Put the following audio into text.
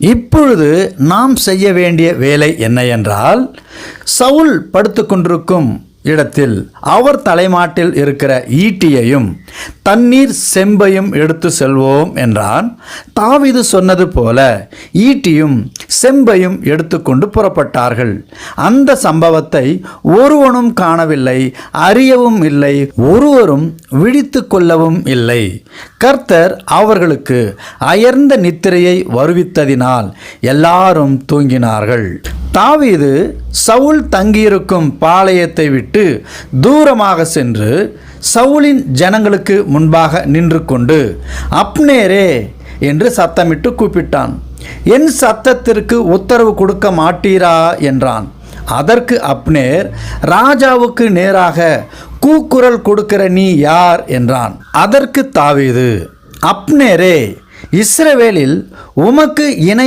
இப்பொழுது நாம் செய்ய வேண்டிய வேலை என்ன என்றால் சவுல் படுத்துக்கொண்டிருக்கும் இடத்தில் அவர் தலைமாட்டில் இருக்கிற ஈட்டியையும் தண்ணீர் செம்பையும் எடுத்து செல்வோம் என்றான். தாவிது சொன்னது போல ஈட்டியும் செம்பையும் எடுத்துக்கொண்டு புறப்பட்டார்கள். அந்த சம்பவத்தை ஒருவனும் காணவில்லை அறியவும் இல்லை ஒருவரும் விழித்து கொள்ளவும் இல்லை. கர்த்தர் அவர்களுக்கு அயர்ந்த நித்திரையை வருவித்ததினால் எல்லாரும் தூங்கினார்கள். தாவீது சவுல் தங்கியிருக்கும் பாளையத்தை விட்டு தூரமாக சென்று சவுலின் ஜனங்களுக்கு முன்பாக நின்று கொண்டு அப்னேரே! என்று சத்தமிட்டு கூப்பிட்டான். என் சத்தத்திற்கு உத்தரவு கொடுக்க மாட்டீரா? என்றான். அதற்கு அப்னேர் ராஜாவுக்கு நேராக கூக்குரல் கொடுக்கிற நீ யார்? என்றான். அதற்கு தாவீது அப்னேரே இஸ்ரவேலில் உமக்கு இணை